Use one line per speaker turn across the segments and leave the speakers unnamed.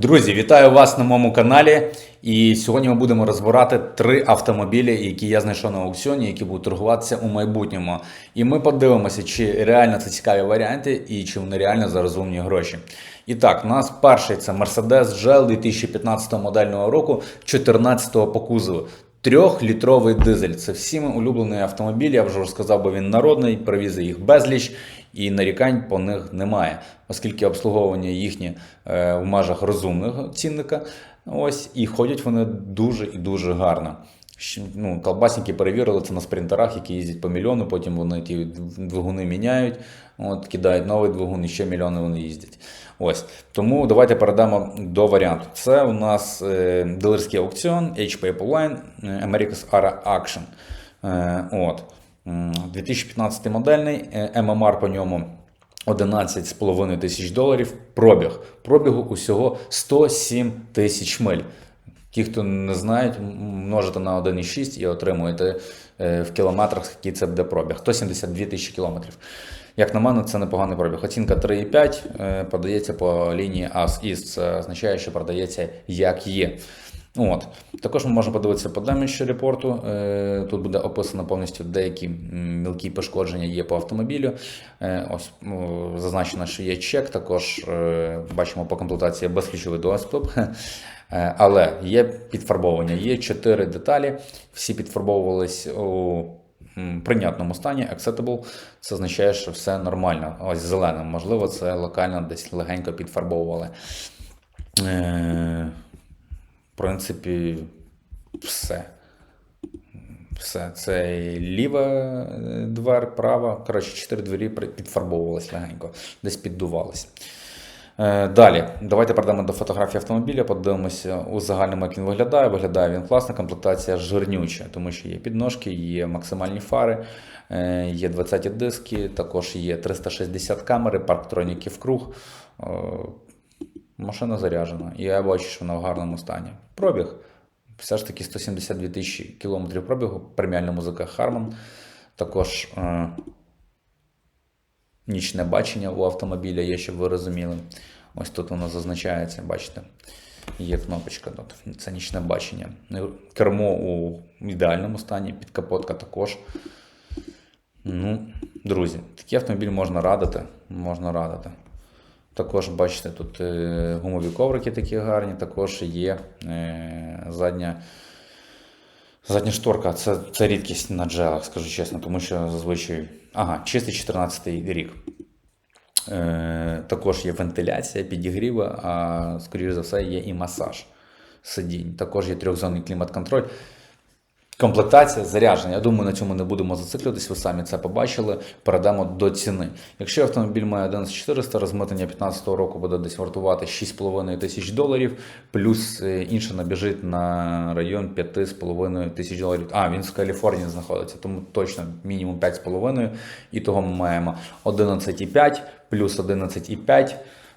Друзі, вітаю вас на моєму каналі. І сьогодні ми будемо розбирати три автомобілі, які я знайшов на аукціоні, які будуть торгуватися у майбутньому. І ми подивимося, чи реально це цікаві варіанти і чи вони реально за розумні гроші. І так, у нас перший це Mercedes GL 2015 модельного року, 14 по кузову. Трьохлітровий дизель. Це всіми улюблений автомобіль. Я вже сказав, бо він народний, привіз їх безліч, і нарікань по них немає, оскільки обслуговування їхнє е, в межах розумного цінника. Ось і ходять вони дуже і дуже гарно. Ну, колбасники перевірили це на спринтерах, які їздять по мільйону, потім вони ті двигуни міняють, от, кидають новий двигун і ще мільйони вони їздять. Ось. Тому давайте передамо до варіанту. Це у нас е, дилерський аукціон HP Line е, America's Ara Action. Е, от. 2015 модельний, ММР по ньому 11,5 тисяч доларів. Пробіг. Пробігу усього 107 тисяч миль. Ті, хто не знають, множите на 1,6 і отримуєте е, в кілометрах, який це буде пробіг. 172 тисячі кілометрів. Як на мене, це непоганий пробіг. Оцінка 3,5 продається подається по лінії АС-ІС. Це означає, що продається як є. От. Також ми можемо подивитися по damage репорту. Е, Тут буде описано повністю деякі мілкі пошкодження є по автомобілю. Е, Ось ну, зазначено, що є чек. Також е, бачимо по комплектації безключовий доступ. Але є підфарбовування. Є чотири деталі. Всі підфарбовувались у прийнятному стані. Acceptable. Це означає, що все нормально. Ось зеленим. Можливо, це локально десь легенько підфарбовували. В принципі, все. Все. Це ліва е, двер, права. Коротше, чотири двері підфарбовувались легенько, десь піддувались. Е, Далі, давайте перейдемо до фотографії автомобіля, подивимося у загальному, як він виглядає. Виглядає він класно, комплектація жирнюча, тому що є підножки, є максимальні фари, е, є 20 диски, також є 360 камери, парктроніки вкруг. Е, Машина заряджена, і я бачу, що вона в гарному стані. Пробіг. Все ж таки 172 тисячі кілометрів пробігу, преміальна музика Harman. Також е, нічне бачення у автомобіля є, щоб ви розуміли. Ось тут воно зазначається, бачите. Є кнопочка, тут. це нічне бачення. Кермо у ідеальному стані, підкапотка також. Ну, друзі, такий автомобіль можна радити. Можна радити. Також бачите, тут е, гумові коврики такі гарні, також є е, задня, задня шторка. Це, це рідкість на джелах, скажу чесно, тому що зазвичай. Ага, чистий 14 рік. Е, також є вентиляція, підігріва, а скоріш за все є і масаж сидінь. Також є трьохзонний клімат-контроль. Комплектація, зарядження. Я думаю, на цьому не будемо зациклюватись, ви самі це побачили. Перейдемо до ціни. Якщо автомобіль має 11400, розмитнення 2015 року буде десь вартувати 6,5 тисяч доларів, плюс е, інше набіжить на район 5,5 тисяч доларів. А, він в Каліфорнії знаходиться, тому точно мінімум 5,5. І того ми маємо 11,5 плюс 11,5,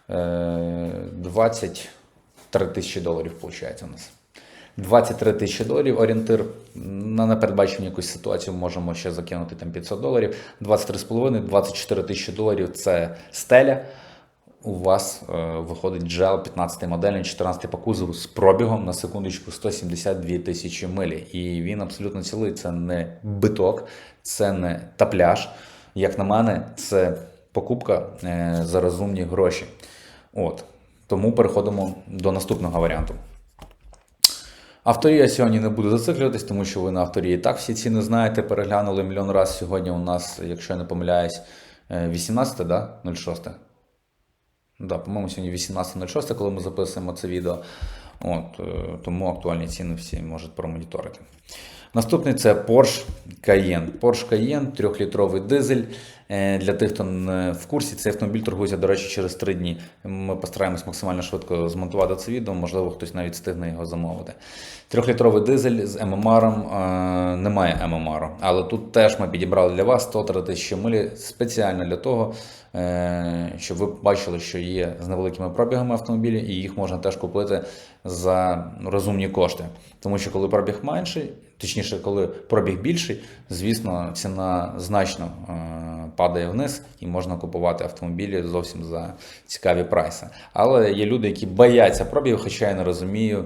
е, 23 тисячі доларів, виходить у нас. 23 тисячі доларів орієнтир. На непередбачені якусь ситуацію можемо ще закинути там 500 доларів. 23,5, 24 тисячі доларів це стеля. У вас е, виходить GL 15 модельний, 14 по кузову з пробігом на секундочку 172 тисячі милі. І він абсолютно цілий. Це не биток, це не тапляж. Як на мене, це покупка е, за розумні гроші. От. Тому переходимо до наступного варіанту. Авторі я сьогодні не буду зациклюватись, тому що ви на авторі і так всі ціни знаєте, переглянули мільйон раз. Сьогодні у нас, якщо я не помиляюсь, е, 18, да? 06. Да, по-моєму, сьогодні 18.06, коли ми записуємо це відео. От, е, тому актуальні ціни всі можуть промоніторити. Наступний це Porsche Cayenne. Porsche Cayenne, 3-літровий дизель. Е, Для тих, хто не в курсі, цей автомобіль торгується, до речі, через 3 дні. Ми постараємось максимально швидко змонтувати це відео, можливо, хтось навіть встигне його замовити. Трьохлітровий дизель з ММРом е, немає ММР, але тут теж ми підібрали для вас 103 тисячі милі спеціально для того, е, щоб ви бачили, що є з невеликими пробігами автомобілі, і їх можна теж купити за розумні кошти. Тому що коли пробіг менший, точніше, коли пробіг більший, звісно, ціна значно е, падає вниз і можна купувати автомобілі зовсім за цікаві прайси. Але є люди, які бояться пробігу, хоча я не розумію,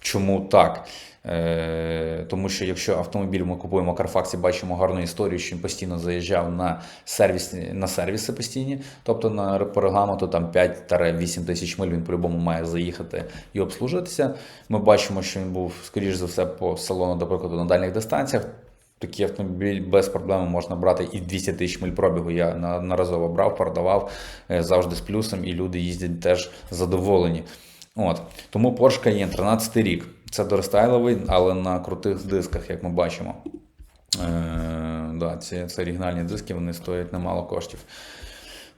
чому так. Е, тому що якщо автомобіль ми купуємо в Carfax і бачимо гарну історію, що він постійно заїжджав на сервіс, на сервіси постійні, тобто на по регламенту там 5-8 тисяч миль він по-любому має заїхати і обслужитися. Ми бачимо, що він був, скоріш за все, по салону, до прикладу, на дальніх дистанціях. Такий автомобіль без проблем можна брати і 200 тисяч миль пробігу. Я наразово брав, продавав е, завжди з плюсом, і люди їздять теж задоволені. От. Тому Porsche Cayenne 13 рік. Це дорестайловий, але на крутих дисках, як ми бачимо. Е, да, Це, це оригінальні диски, вони стоять немало коштів.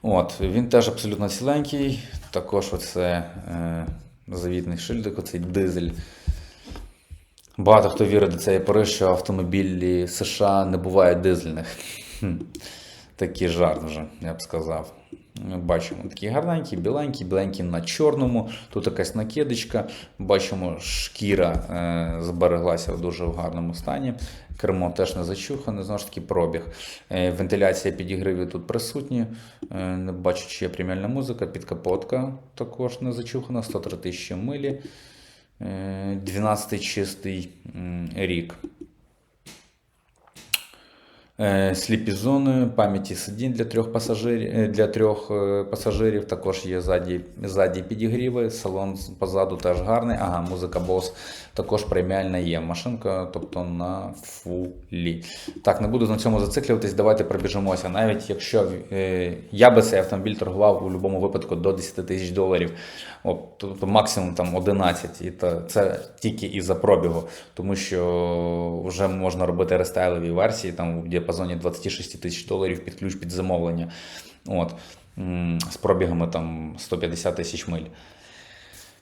От, Він теж абсолютно ціленький. Також оце е, завітний шильдик, оцей дизель. Багато хто вірить до цієї пори, що автомобілі США не бувають дизельних. Такий жарт вже, я б сказав. Бачимо такий гарненький, біленький, біленький на чорному. Тут якась накидочка. Бачимо, шкіра е, збереглася в дуже гарному стані. Кермо теж не зачухане, знову ж таки пробіг. Е, вентиляція підігрівів тут присутні. Е, не бачу, чи є преміальна музика. Підкапотка також не зачухана, 103 тисячі милі. Е, 12 чистий рік. Е, Сліпі зони, пам'яті сидінь для трьох пасажирів, е, для трьох е, пасажирів. Також є ззаді, ззаді підігріви, салон позаду теж гарний. Ага, музика Bose також преміальна є. Машинка, тобто на фулі. Так, не буду на цьому зациклюватись, давайте пробіжимося. Навіть якщо е, я би цей автомобіль торгував у будь-якому випадку до 10 тисяч доларів, тобто максимум там 11, і це тільки із-за пробігу, тому що вже можна робити рестайлові версії там в діапазоні 26 тисяч доларів під ключ під замовлення. От, з пробігами там 150 тисяч миль.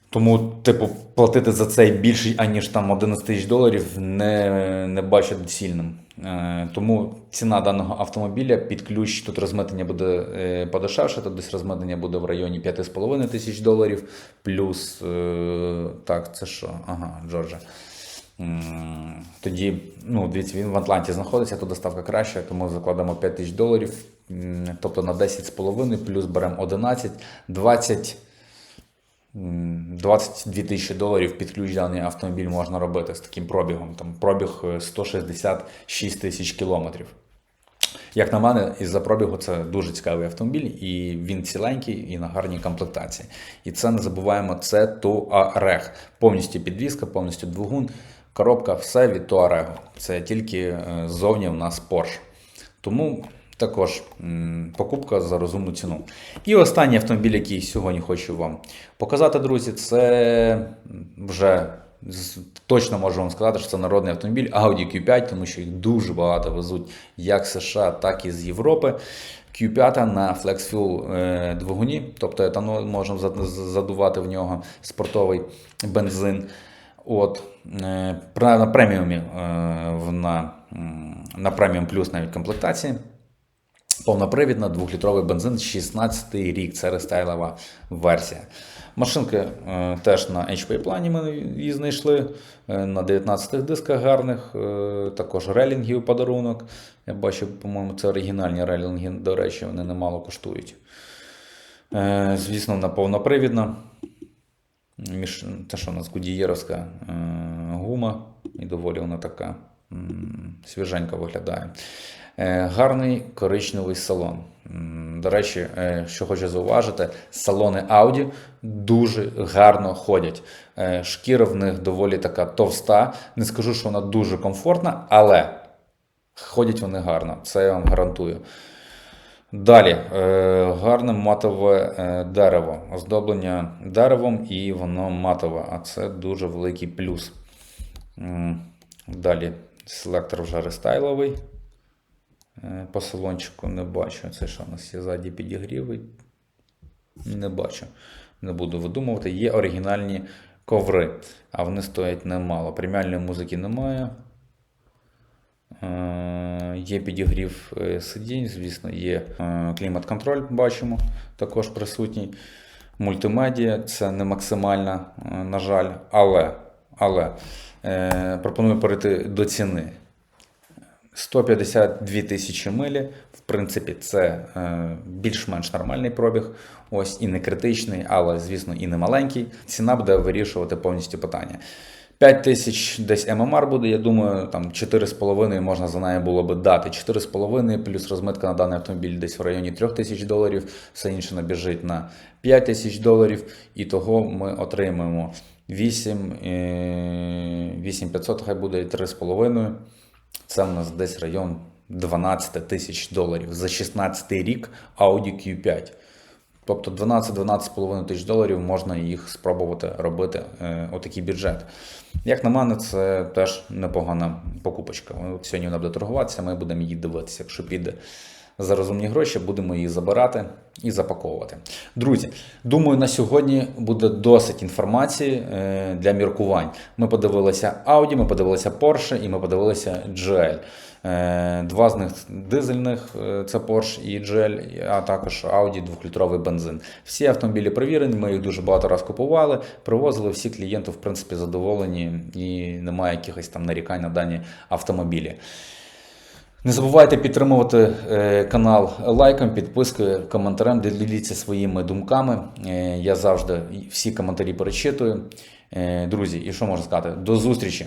Тому, типу, платити за цей більше, аніж там 11 тисяч доларів, не, не бачу доцільним. Е, тому ціна даного автомобіля під ключ тут розмитнення буде е, подешевше, тут десь розмитнення буде в районі 5,5 тисяч доларів. Плюс, е, так, це що? Ага, Джорджа. Тоді, ну, дивіться, він в Атланті знаходиться, то доставка краща, тому закладемо 5 тисяч доларів, тобто на 10,5, плюс беремо 11, 20. 22 тисячі доларів під ключ даний автомобіль можна робити з таким пробігом. Там пробіг е, 166 тисяч кілометрів. Як на мене, із-за пробігу це дуже цікавий автомобіль, і він ціленький і на гарній комплектації. І це не забуваємо, це Туарег. Повністю підвізка, повністю двигун, коробка, все від Туарегу. Це тільки е, ззовні у нас Porsche. Тому також покупка за розумну ціну. І останній автомобіль, який сьогодні хочу вам показати, друзі, це вже точно можу вам сказати, що це народний автомобіль Audi Q5, тому що їх дуже багато везуть як з США, так і з Європи. Q5 на Flex Fuel е, двигуні, тобто етанол можемо задувати в нього спортовий бензин. От, е, на преміумі е, на, на преміум плюс навіть комплектації. Повнопривідна, двохлітровий бензин, 16 рік, це рестайлова версія. Машинки е, теж на HP плані ми її знайшли. е, на 19-х дисках гарних, е, також релінги у подарунок. Я бачу, по-моєму, це оригінальні релінги, до речі, вони немало коштують. Е, звісно, вона повнопривідна. Між, те, що у нас Гудієровська е, гума, і доволі вона така м, свіженька виглядає. Е, гарний коричневий салон. До речі, е, що хочу зауважити, салони Audi дуже гарно ходять. Е, Шкіра в них доволі така товста. Не скажу, що вона дуже комфортна, але ходять вони гарно, це я вам гарантую. Далі гарне матове дерево, оздоблення деревом і воно матове, а це дуже великий плюс. Далі селектор вже рестайловий. Е, По салончику не бачу. Це що у нас є ззаді підігріви? Не бачу. Не буду видумувати. Є оригінальні коври, а вони стоять немало. Преміальної музики немає. Е, Є підігрів е, сидінь, звісно, є клімат-контроль, бачимо, також присутній. Мультимедіа це не максимальна, на жаль, але, але пропоную перейти до ціни. 152 тисячі милі. В принципі, це е, більш-менш нормальний пробіг. Ось і не критичний, але, звісно, і не маленький. Ціна буде вирішувати повністю питання. 5 тисяч десь ММР буде, я думаю, там 4,5 можна за неї було би дати. 4,5 плюс розмитка на даний автомобіль десь в районі 3 тисяч доларів, все інше набіжить на 5 тисяч доларів, і того ми отримаємо 8, е, 8500, хай буде і 3,5. Це в нас десь район 12 тисяч доларів за 16 рік Audi Q5. Тобто 12-12,5 тисяч доларів можна їх спробувати робити е, отакий бюджет. Як на мене, це теж непогана покупочка. Сьогодні вона буде торгуватися, ми будемо її дивитися. Якщо піде за розумні гроші, будемо її забирати і запаковувати. Друзі, думаю, на сьогодні буде досить інформації е, для міркувань. Ми подивилися Audi, ми подивилися Porsche і ми подивилися GL. Е, Два з них дизельних е, це Porsche і GL, а також Audi 2-літровий бензин. Всі автомобілі перевірені, ми їх дуже багато раз купували, привозили, всі клієнти в принципі задоволені і немає якихось там нарікань на дані автомобілі. Не забувайте підтримувати е, канал лайком, підпискою, коментарем, діліться своїми думками. Е, я завжди всі коментарі перечитую. Е, друзі, і що можна сказати? До зустрічі!